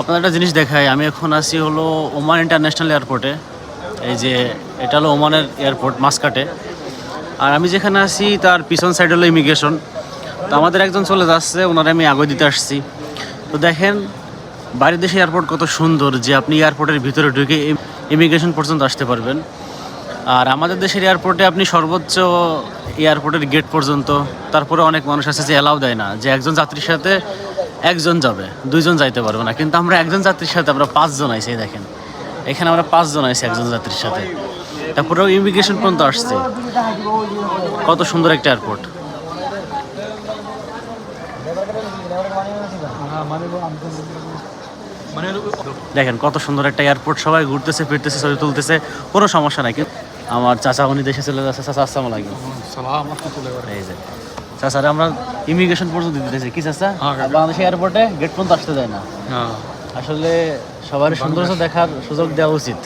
আপনার একটা জিনিস দেখাই, আমি এখন আছি হলো ওমান ইন্টারন্যাশনাল এয়ারপোর্টে। এই যে, এটা হলো ওমানের এয়ারপোর্ট, মাসকাটে। আর আমি যেখানে আছি, তার পিছন সাইড হলো ইমিগ্রেশন তো আমাদের একজন চলে যাচ্ছে, ওনারা আমি আগে দিতে আসছি। তো দেখেন বাইরের দেশে এয়ারপোর্ট কত সুন্দর যে আপনি এয়ারপোর্টের ভিতরে ঢুকে ইমিগ্রেশন পর্যন্ত আসতে পারবেন। আর আমাদের দেশের এয়ারপোর্টে আপনি সর্বোচ্চ এয়ারপোর্টের গেট পর্যন্ত, তারপরে অনেক মানুষ আছে যে অ্যালাউ দেয় না। যে একজন যাত্রীর সাথে একজন যাবে দুইজন যাইতে পারবে না। কিন্তু আমরা একজন যাত্রীর সাথে আমরা পাঁচজন এই দেখেন। এখানে আমরা পাঁচজন আইছি একজন যাত্রীর সাথে। তারপরে ইমিগ্রেশন পর্যন্ত আসছে। কত সুন্দর একটা এয়ারপোর্ট। দেখেন কত সুন্দর একটা এয়ারপোর্ট। সবাই ঘুরতেছে ফিরতেছে ছবি তুলতেছে। কোনো সমস্যা নাই। কিন্তু আমার চাচা উনি দেশে চলে যাচ্ছে। চাচা আসসালামু আলাইকুম। এই যে। চাচারে আমরা ইমিগ্রেশন পর্যন্ত দিতেছে কি চাচা? বাংলাদেশ এয়ারপোর্টে গেট পর্যন্ত আসতে দেয় না। আসলে সবার সুন্দর দেখার সুযোগ দেওয়া উচিত।